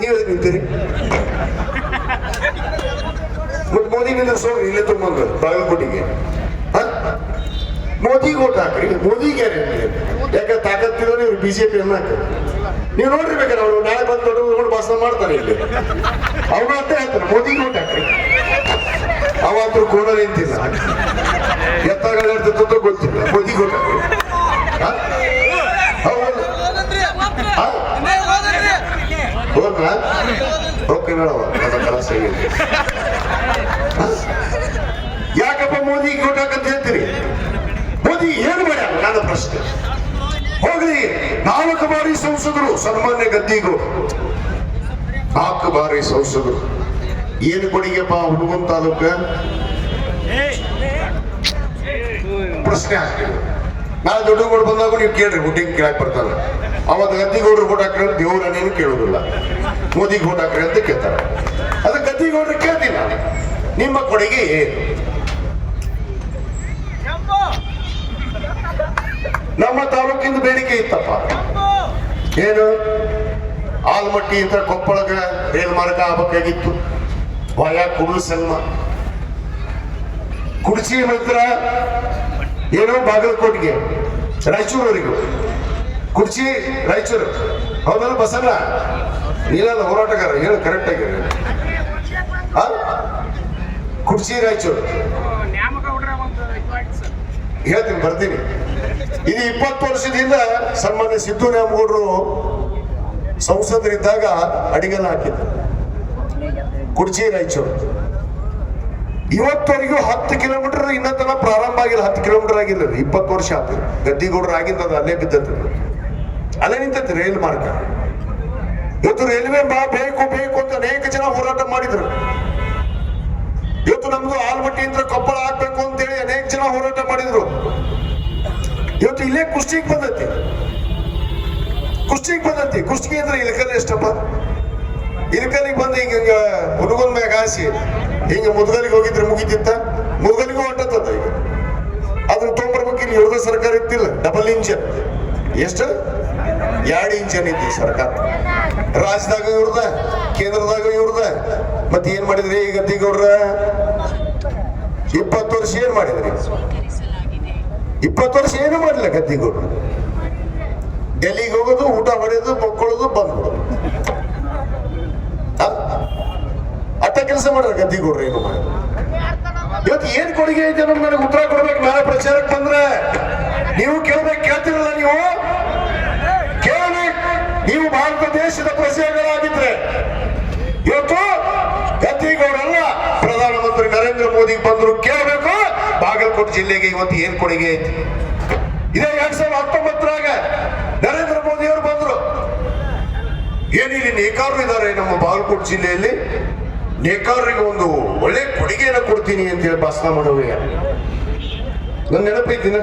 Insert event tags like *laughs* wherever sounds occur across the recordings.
ನೀವೇ ನಿಂತೀರಿ ಬಟ್ ಮೋದಿ ನಿಲ್ಲಿಸೋರು ಇಲ್ಲೇ ತುಂಬಂಗ ಬಾಗಲಕೋಟಿಗೆ? ಮೋದಿಗೆ ಓಟ್ ಹಾಕ್ರಿ ಮೋದಿ ಗ್ಯಾರಂಟಿ ಯಾಕೆ ತಾಕತ್ತಿರೋ ನೀವು ಬಿಜೆಪಿ ಅನ್ನಕ ನೀವು ನೋಡ್ರಿ ಅವರು ನಾಳೆ ಬಂದು ದೊಡ್ಡ ನೋಡಿ ಭಾಷಣ ಮಾಡ್ತಾನೆ ಇಲ್ಲಿ. ಅವ್ರು ಅಂತ ಹೇಳ್ತಾರೆ, ಮೋದಿಗೆ ಓಟ್ ಹಾಕ್ರಿ. ಅವಂತೂ ಕೋಣ ನಿಂತಿಲ್ಲ. ಎತ್ತಾಗ ಗೊತ್ತಿಲ್ಲ, ಮೋದಿಗೆ ಓಟ್ ಹಾಕ್ರಿ. ಆಗಿದೆ *laughs* ಯಾಕಪ್ಪ ಮೋದಿ ಕೊಟ್ಟಾಕಂತ ಹೇಳ್ತೀರಿ? ಮೋದಿ ಏನು ಮಾಡ್ಯಾರ? ನನ್ನ ಪ್ರಶ್ನೆ. ಹೋಗ್ಲಿ, ನಾಲ್ಕು ಬಾರಿ ಸಂಸದರು, ಸನ್ಮಾನ್ಯ ಗದ್ದಿಗೂ ನಾಲ್ಕು ಬಾರಿ ಸಂಸದರು. ಏನು ಕೊಡಿಗೆಪ್ಪ ಹುಡುಗನ್ ತಾಲೂಕ? ಪ್ರಶ್ನೆ ಹಾಕ್ತೀವಿ ನಾ ದೊಡ್ಡಗೌಡ ಬಂದಾಗ ನೀವು ಕೇಳ್ರಿ ಹುಟ್ಟಿಗೆ ಕೇಳಕ್ ಬರ್ತಾರೆ. ಅವತ್ತು ಗದ್ದಿಗೌಡ್ರು ಓಟ್ ಹಾಕ್ರಿ ಅಂತ ದೇವ್ರ ಕೇಳೋದಿಲ್ಲ. ಮೋದಿಗೆ ಓಟ್ ಹಾಕ್ರಿ ಅಂತ ಕೇಳ್ತಾರೆ. ಗದ್ದಿಗೌಡ್ರು ಕೇಳ್ತೀನಿ ನಿಮ್ಮ ಕೊಡುಗೆ ಏನು? ನಮ್ಮ ತಾಲೂಕಿಂದ ಬೇಡಿಕೆ ಇತ್ತಪ್ಪ. ಏನು? ಆಲ್ಮಟ್ಟಿ ಅಂತ ಕೊಪ್ಪಳಗ ರೇಲ್ ಮಾರ್ಗ ಆಗಬೇಕಾಗಿತ್ತು. ವಾಯ ಕುಡ್ಲು ಸಂಗಮ ಕುಡಿಸಿ ನಂತರ ಏನೋ ಬಾಗಲಕೋಟೆಗೆ, ರಾಯಚೂರವರೆಗೂ. ಕುರ್ಚಿ ರಾಯಚೂರು. ಹೌದಲ್ಲ ಬಸಲ್ಲ ನೀನಲ್ಲ ಹೋರಾಟಗಾರ ಏನು ಕರೆಕ್ಟ್ ಆಗಿ ಆ? ಕುರ್ಚಿ ರಾಯಚೂರು ಹೇಳ್ತೀನಿ, ಬರ್ತೀನಿ. ಇದು ಇಪ್ಪತ್ತು ವರ್ಷದಿಂದ ಸನ್ಮಾನ್ಯ ಸಿದ್ದು ನ್ಯಾಮಗೌಡರು ಸಂಸದರಿದ್ದಾಗ ಅಡಿಗೆಲ್ಲ ಹಾಕಿದ್ರು. ಕುರ್ಚಿ ರಾಯಚೂರು ಇವತ್ತವರೆಗೂ ಹತ್ತು ಕಿಲೋಮೀಟರ್ ಇನ್ನತನ ಪ್ರಾರಂಭ ಆಗಿಲ್ಲ, ಹತ್ತು ಕಿಲೋಮೀಟರ್ ಆಗಿಲ್ಲ. ಇಪ್ಪತ್ತು ವರ್ಷ ಆತು. ಗದ್ದಿಗೌಡರು ಆಗಿಂದ ಅಲ್ಲೇ ಬಿದ್ದದ್ದು. ಅಲ್ಲೇ ನಿಂತೈತಿ, ರೈಲ್ ಮಾರ್ಗ. ಇವತ್ತು ರೈಲ್ವೆ ಬಾ, ಬೇಕು ಬೇಕು ಅಂತ ಅನೇಕ ಜನ ಹೋರಾಟ ಮಾಡಿದ್ರು. ಇವತ್ತು ನಮ್ದು ಆಲ್ಮಟ್ಟಿ ಅಂತ ಕೊಪ್ಪಳ ಆಗ್ಬೇಕು ಅಂತೇಳಿ ಅನೇಕ ಜನ ಹೋರಾಟ ಮಾಡಿದ್ರು. ಇವತ್ತು ಇಲ್ಲೇ ಕುಷ್ಟಿಗೆ ಬಂದೈತಿ. ಕುಷ್ಟಿಗೆ ಬಂದೈತಿ. ಕುಷ್ಟಿಗೆ ಅಂದ್ರೆ ಇಲ್ಕಲ್ ಎಷ್ಟಪ್ಪ? ಇಲ್ಕಲಿಗೆ ಬಂದು ಹಿಂಗ ಹಿಂಗ ಹುಡುಗನ್ ಮ್ಯಾಗ ಹಾಸಿ, ಹಿಂಗ ಮುದ್ಗಲಿಗೆ ಹೋಗಿದ್ರೆ ಮುಗಿತಿತ್ತ? ಮುದ್ಗಲಿಗೂ ಹೊಂಟತ್ತದ ಈಗ. ಅದನ್ನ ತೊಂಬರ್ಬೇಕು ಇಲ್ಲಿ ಸರ್ಕಾರ ಇತ್ತಿಲ್ಲ. ಡಬಲ್ ಇಂಜನ್ ಎಷ್ಟು? ಎರಡು ಇತ್ತು ಸರ್ಕಾರ? ರಾಜ್ಯದಾಗ ಇವ್ರದ ಕೇಂದ್ರದಾಗ ಇವ್ರದ ಮತ್ತೆ ಏನ್ ಮಾಡಿದ್ರಿ ಈಗ ಗದ್ದಿಗೌಡ್ರ ಇಪ್ಪತ್ತು ವರ್ಷ ಏನ್ ಮಾಡಿದ್ರಿ? ಇಪ್ಪತ್ತು ವರ್ಷ ಏನು ಮಾಡಿಲ್ಲ ಗದ್ದಿಗೌಡ್ರು? ಡೆಲ್ಲಿಗೆ ಹೋಗೋದು, ಊಟ ಹೊಡೆಯೋದು ಮಕ್ಕಳೋದು ಬಂದ್ಬಿಡೋದು? ಅಟ್ಟ ಕೆಲಸ ಮಾಡ್ರ ಗದ್ದಿಗೌಡ್ರು ಏನು ಮಾಡಿದ್ರು ಇವತ್ತು ಏನ್ ಕೊಡುಗೆ ಐತೆ ನನಗೆ ಉತ್ತರ ಕೊಡ್ಬೇಕು. ನಾಳೆ ಪ್ರಚಾರಕ್ಕೆ ಬಂದ್ರೆ ನೀವು ಕೇಳ್ಬೇಕು, ಕೇಳ್ತಿರಲ್ಲ ನೀವು? ನೀವು ಭಾರತ ದೇಶದ ಪ್ರಜೆಗಳಾಗಿದ್ರೆ ಇವತ್ತು ಗದ್ದಿಗೌಡಲ್ಲ ಪ್ರಧಾನಮಂತ್ರಿ ನರೇಂದ್ರ ಮೋದಿ ಬಂದ್ರು ಕೇಳಬೇಕು. ಬಾಗಲಕೋಟೆ ಜಿಲ್ಲೆಗೆ ಇವತ್ತು ಏನ್ ಕೊಡುಗೆ ಐತಿ? ಇದೇ ಎರಡ್ ಸಾವಿರದ ಹತ್ತೊಂಬತ್ತರಾಗ ನರೇಂದ್ರ ಮೋದಿ ಅವರು ಬಂದ್ರು. ಏನಿಲ್ಲಿ ನೇಕಾರರು ಇದ್ದಾರೆ ನಮ್ಮ ಬಾಗಲಕೋಟೆ ಜಿಲ್ಲೆಯಲ್ಲಿ? ನೇಕಾರರಿಗೆ ಒಂದು ಒಳ್ಳೆ ಕೊಡುಗೆಯನ್ನು ಕೊಡ್ತೀನಿ ಅಂತ ಹೇಳಿ ಭಾಷಣ ಮಾಡುವೆ ನನ್ನ ನೆನಪೈತಿನ?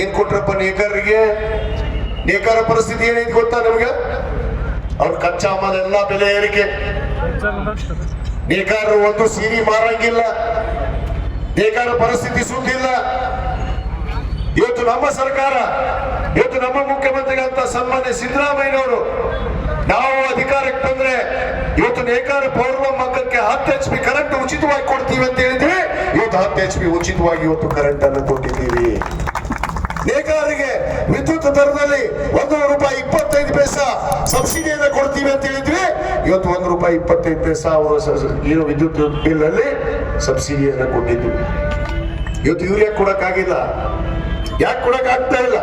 ಏನ್ ಕೊಟ್ರಪ್ಪ ನೇಕಾರರಿಗೆ? ನೇಕಾರ ಪರಿಸ್ಥಿತಿ ಏನೈತಿ ಗೊತ್ತಾ ನಮ್ಗೆ? ಅವ್ರ ಕಚ್ಚಾ ಮಾಲ ಎಲ್ಲಾ ಬೆಲೆ ಏರಿಕೆ. ನೇಕಾರರು ಒಂದು ಸೀರೆ ಮಾರಂಗಿಲ್ಲ. ನೇಕಾರ ಪರಿಸ್ಥಿತಿ ಸುದ್ದಿಲ್ಲ. ಇವತ್ತು ನಮ್ಮ ಸರ್ಕಾರ, ಇವತ್ತು ನಮ್ಮ ಮುಖ್ಯಮಂತ್ರಿಗಳಂತ ಸನ್ಮಾನ್ಯ ಸಿದ್ದರಾಮಯ್ಯನವರು, ನಾವು ಅಧಿಕಾರಕ್ಕೆ ಬಂದ್ರೆ ಇವತ್ತು ನೇಕಾರ ಪೌರ್ವ ಮಗ್ಗಕ್ಕೆ ಹತ್ತು ಎಚ್ ಪಿ ಕರೆಂಟ್ ಉಚಿತವಾಗಿ ಕೊಡ್ತೀವಿ ಅಂತ ಹೇಳಿದ್ವಿ. ಇವತ್ತು ಹತ್ತು ಎಚ್ ಪಿ ಉಚಿತವಾಗಿ ಇವತ್ತು ಕರೆಂಟ್ ಅನ್ನು ಕೊಟ್ಟಿದ್ದೀವಿ. ನೇಕಾರರಿಗೆ ವಿದ್ಯುತ್ ದರದಲ್ಲಿ ಒಂದು ರೂಪಾಯಿ ಇಪ್ಪತ್ತೈದು ಪೈಸಾ ಸಬ್ಸಿಡಿಯನ್ನ ಕೊಡ್ತೀವಿ ಅಂತ ಹೇಳಿದ್ವಿ. ಇವತ್ತು ಒಂದು ರೂಪಾಯಿ ಇಪ್ಪತ್ತೈದು ಪೈಸಾ ಅವರು ವಿದ್ಯುತ್ ಬಿಲ್ ಅಲ್ಲಿ ಸಬ್ಸಿಡಿಯನ್ನ ಕೊಟ್ಟಿದ್ವಿ. ಇವತ್ತು ಯೂರಿಯಾ ಕೊಡಕ್ಕಾಗಿಲ್ಲ? ಯಾಕೆ ಕೊಡಕ್ ಆಗ್ತಾ ಇಲ್ಲ?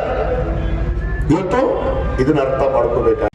ಇವತ್ತು ಇದನ್ನ ಅರ್ಥ ಮಾಡ್ಕೋಬೇಕು